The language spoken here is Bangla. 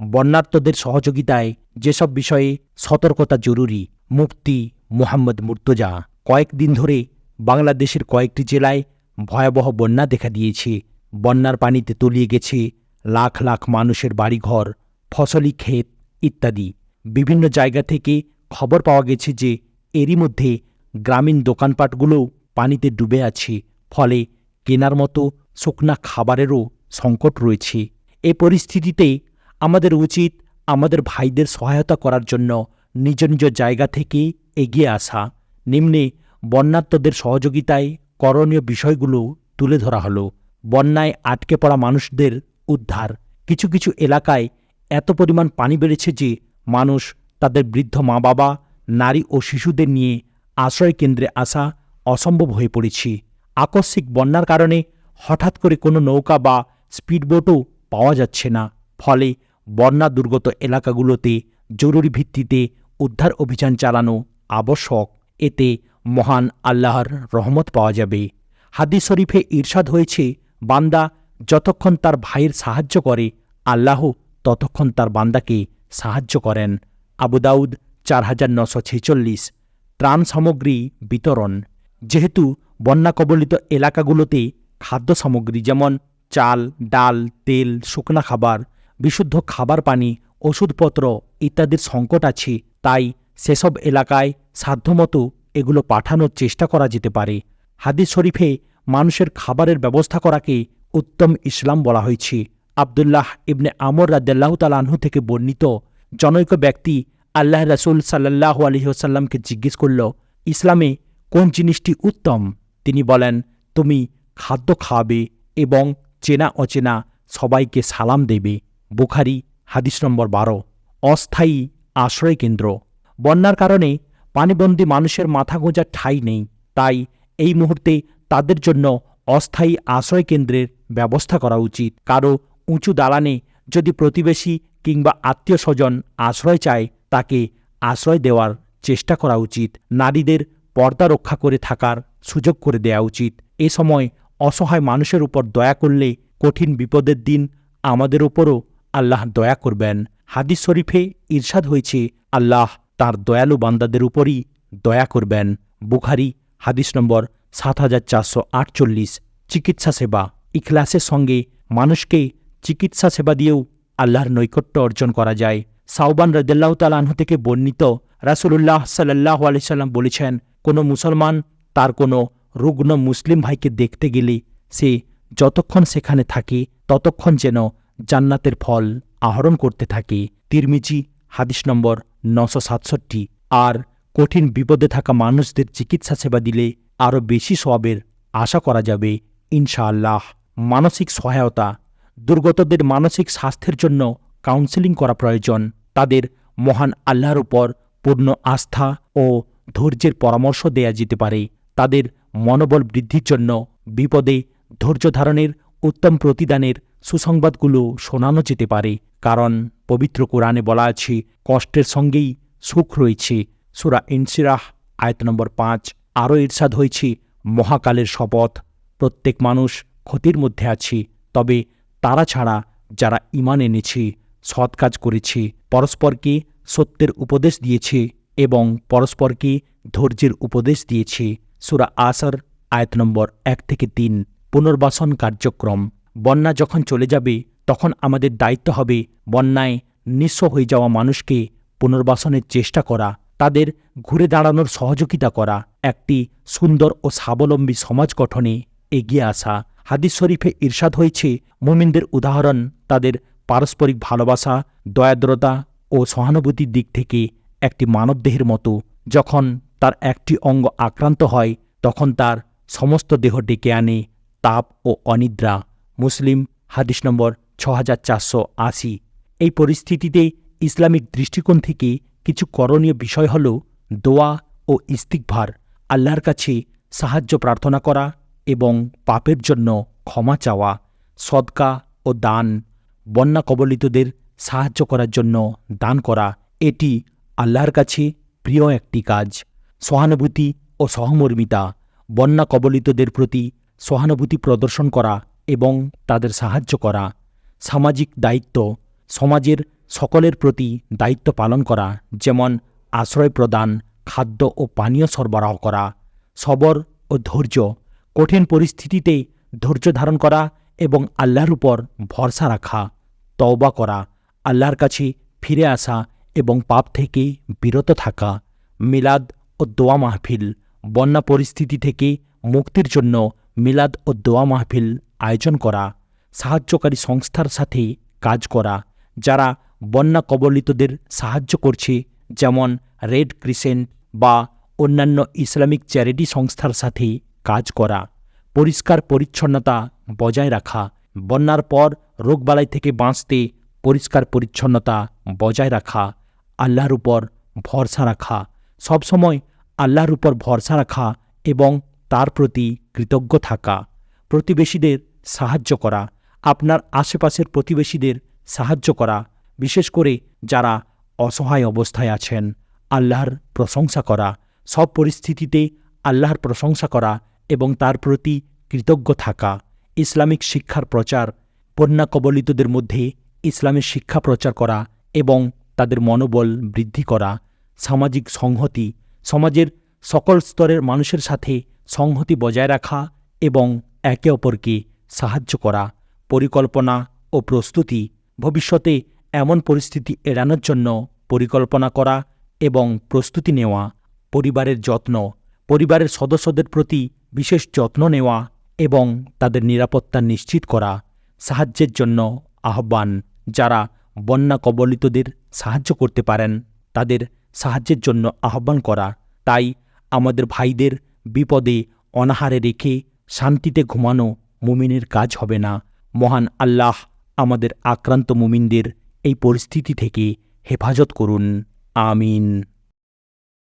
বন্যার্তদের সহযোগিতায় যেসব বিষয়ে সতর্কতা জরুরি, মুফতি মোহাম্মদ মুর্তজা কয়েকদিন ধরে বাংলাদেশের কয়েকটি জেলায় ভয়াবহ বন্যা দেখা দিয়েছে। বন্যার পানিতে তলিয়ে গেছে লাখ লাখ মানুষের বাড়িঘর, ফসলি ক্ষেত ইত্যাদি। বিভিন্ন জায়গা থেকে খবর পাওয়া গেছে যে এরই মধ্যে গ্রামীণ দোকানপাটগুলোও পানিতে ডুবে আছে, ফলে কেনার মতো শুকনা খাবারেরও সংকট রয়েছে। এ পরিস্থিতিতে আমাদের উচিত আমাদের ভাইদের সহায়তা করার জন্য নিজ নিজ জায়গা থেকে এগিয়ে আসা। নিম্নে বন্যাত্মদের সহযোগিতায় করণীয় বিষয়গুলো তুলে ধরা হলো। বন্যায় আটকে পড়া মানুষদের উদ্ধার। কিছু কিছু এলাকায় এত পরিমাণ পানি বেড়েছে যে মানুষ, তাদের বৃদ্ধ মা বাবা নারী ও শিশুদের নিয়ে আশ্রয় কেন্দ্রে আসা অসম্ভব হয়ে পড়েছে। আকস্মিক বন্যার কারণে হঠাৎ করে কোনো নৌকা বা স্পিডবোটও পাওয়া যাচ্ছে না। ফলে বন্যা দুর্গত এলাকাগুলোতে জরুরি ভিত্তিতে উদ্ধার অভিযান চালানো আবশ্যক। এতে মহান আল্লাহর রহমত পাওয়া যাবে। হাদিস শরীফে ঈর্ষাদ হয়েছে, বান্দা যতক্ষণ তার ভাইয়ের সাহায্য করে, আল্লাহ ততক্ষণ তার বান্দাকে সাহায্য করেন। আবু দাউদ চার হাজার নশো ছেচল্লিশ। ত্রাণ সামগ্রী বিতরণ। যেহেতু বন্যা কবলিত এলাকাগুলোতে খাদ্য সামগ্রী যেমন চাল, ডাল, তেল, শুকনা খাবার বিশুদ্ধ খাবার পানি, ওষুধপত্র ইত্যাদির সংকট আছে, তাই সেসব এলাকায় সাধ্যমতো এগুলো পাঠানোর চেষ্টা করা যেতে পারে। হাদিস শরীফে মানুষের খাবারের ব্যবস্থা করাকে উত্তম ইসলাম বলা হয়েছে। আবদুল্লাহ ইবনে আমর রাদ্দাল্লাহ তালাহু থেকে বর্ণিত জনৈক ব্যক্তি আল্লাহ রসুল সাল্লাহ আলহিহসাল্লামকে জিজ্ঞেস করল, ইসলামে কোন জিনিসটি উত্তম? তিনি বলেন, তুমি খাদ্য খাওয়াবে এবং চেনা অচেনা সবাইকে সালাম দেবে। বুখারি, হাদিস নম্বর বারো, অস্থায়ী আশ্রয় কেন্দ্র। বন্যার কারণে পানিবন্দী মানুষের মাথা গোঁজার ঠাঁই নেই, তাই এই মুহূর্তে তাদের জন্য অস্থায়ী আশ্রয় কেন্দ্রের ব্যবস্থা করা উচিত। কারও উঁচু দালানে যদি প্রতিবেশী কিংবা আত্মীয় স্বজন আশ্রয় চায়, তাকে আশ্রয় দেওয়ার চেষ্টা করা উচিত। নারীদের পর্দা রক্ষা করে থাকার সুযোগ করে দেয়া উচিত। এ সময় অসহায় মানুষের উপর দয়া করলে কঠিন বিপদের দিন আমাদের উপরও আল্লাহ দয়া করবেন। হাদিস শরীফে ঈর্ষাদ হয়েছে, আল্লাহ তার দয়ালু বান্দাদের উপরই দয়া করবেন। বুখারি, হাদিস নম্বর সাত হাজার চারশো আটচল্লিশ। চিকিৎসা সেবা, ইখলাসের সঙ্গে মানুষকে চিকিৎসা সেবা দিয়েও আল্লাহর নৈকট্য অর্জন করা যায়। সাউবান রদাল্লাহ তালাহ থেকে বর্ণিত রাসুলুল্লাহ সাল্লাহ আলিয়াল্লাম বলেছেন, কোনো মুসলমান তার কোনো রুগ্ন মুসলিম ভাইকে দেখতে গেলে সে যতক্ষণ সেখানে থাকে ততক্ষণ যেন জান্নাতের ফল আহরণ করতে থাকে। তিরমিজি, হাদিস নম্বর নশো সাতষট্টি। আর কঠিন বিপদে থাকা মানুষদের চিকিৎসা সেবা দিলে আরও বেশি সবের আশা করা যাবে। ইনশাআল্লাহ। মানসিক সহায়তা। দুর্গতদের মানসিক স্বাস্থ্যের জন্য কাউন্সেলিং করা প্রয়োজন। তাদের মহান আল্লাহর উপর পূর্ণ আস্থা ও ধৈর্যের পরামর্শ দেয়া যেতে পারে। তাদের মনোবল বৃদ্ধির জন্য বিপদে ধৈর্য ধারণের উত্তম প্রতিদানের সুসংবাদগুলো শোনানো যেতে পারে, কারণ পবিত্র কোরআনে বলা আছে, কষ্টের সঙ্গেই সুখ রয়েছে। সুরা ইনসিরাহ, আয়ত নম্বর পাঁচ, আরও ঈর্ষাদ হয়েছে, মহাকালের শপথ। প্রত্যেক মানুষ ক্ষতির মধ্যে আছে, তবে তারা ছাড়া যারা ইমান এনেছে, সৎ কাজ করেছে, পরস্পরকে সত্যের উপদেশ দিয়েছে এবং পরস্পরকে ধৈর্যের উপদেশ দিয়েছে। সুরা আসার, আয়াত নম্বর এক থেকে তিন, পুনর্বাসন কার্যক্রম। বন্যা যখন চলে যাবে, তখন আমাদের দায়িত্ব হবে বন্যায় নিঃস্ব হয়ে যাওয়া মানুষকে পুনর্বাসনের চেষ্টা করা, তাদের ঘুরে দাঁড়ানোর সহযোগিতা করা, একটি সুন্দর ও স্বাবলম্বী সমাজ গঠনে এগিয়ে আসা। হাদিস শরীফে ঈর্ষাদ হয়েছে, মুমিনদের উদাহরণ তাদের পারস্পরিক ভালোবাসা, দয়াদ্রতা ও সহানুভূতির দিক থেকে একটি মানবদেহের মতো। যখন তার একটি অঙ্গ আক্রান্ত হয়, তখন তার সমস্ত দেহ ডেকে আনে তাপ ও অনিদ্রা। মুসলিম, হাদিস নম্বর ছ চারশো আশি। এই পরিস্থিতিতে ইসলামিক দৃষ্টিকোণ থেকে কিছু করণীয় বিষয় হল দোয়া ও ইস্তিকভার আল্লাহর কাছে সাহায্য প্রার্থনা করা এবং পাপের জন্য ক্ষমা চাওয়া, সদকা ও দান, বন্যা কবলিতদের সাহায্য করার জন্য দান করা, এটি আল্লাহর কাছে প্রিয় একটি কাজ। সহানুভূতি ও সহমর্মিতা, বন্যা কবলিতদের প্রতি সহানুভূতি প্রদর্শন করা এবং তাদের সাহায্য করা, সামাজিক দায়িত্ব, সমাজের সকলের প্রতি দায়িত্ব পালন করা, যেমন আশ্রয় প্রদান, খাদ্য ও পানীয় সরবরাহ করা, সবর ও ধৈর্য, কঠিন পরিস্থিতিতে ধৈর্য ধারণ করা এবং আল্লাহর উপর ভরসা রাখা, তওবা করা, আল্লাহর কাছে ফিরে আসা এবং পাপ থেকে বিরত থাকা, মিলাদ ও দোয়া মাহফিল, বন্যা পরিস্থিতি থেকে মুক্তির জন্য মিলাদ ও দোয়া মাহফিল আয়োজন করা, সাহায্যকারী সংস্থার সাথে কাজ করা, যারা বন্যা কবলিতদের সাহায্য করছে, যেমন রেড ক্রিসেন্ট বা অন্যান্য ইসলামিক চ্যারিটি সংস্থার সাথে কাজ করা, পরিষ্কার পরিচ্ছন্নতা বজায় রাখা, বন্যার পর রোগবালাই থেকে বাঁচতে পরিষ্কার পরিচ্ছন্নতা বজায় রাখা, আল্লাহর উপর ভরসা রাখা, সবসময় আল্লাহর উপর ভরসা রাখা এবং তার প্রতি কৃতজ্ঞ থাকা, প্রতিবেশীদের সাহায্য করা, আপনার আশেপাশের প্রতিবেশীদের সাহায্য করা, বিশেষ করে যারা অসহায় অবস্থায় আছেন, আল্লাহর প্রশংসা করা, সব পরিস্থিতিতে আল্লাহর প্রশংসা করা এবং তার প্রতি কৃতজ্ঞ থাকা, ইসলামিক শিক্ষার প্রচার কবলিতদের মধ্যে ইসলামের শিক্ষা প্রচার করা এবং তাদের মনোবল বৃদ্ধি করা, সামাজিক সংহতি, সমাজের সকল স্তরের মানুষের সাথে সংহতি বজায় রাখা এবং একে অপরকে সাহায্য করা, পরিকল্পনা ও প্রস্তুতি ভবিষ্যতে এমন পরিস্থিতি এড়ানোর জন্য পরিকল্পনা করা এবং প্রস্তুতি নেওয়া, পরিবারের যত্ন, পরিবারের সদস্যদের প্রতি বিশেষ যত্ন নেওয়া এবং তাদের নিরাপত্তা নিশ্চিত করা সাহায্যের জন্য আহ্বান। যারা বন্যা কবলিতদের সাহায্য করতে পারেন, তাদের সাহায্যের জন্য আহ্বান করা। তাই আমাদের ভাইদের বিপদে অনাহারে রেখে শান্তিতে ঘুমানো মুমিনের কাজ হবে না। মহান আল্লাহ আমাদের আক্রান্ত মুমিনদের এই পরিস্থিতি থেকে হেফাজত করুন। আমিন।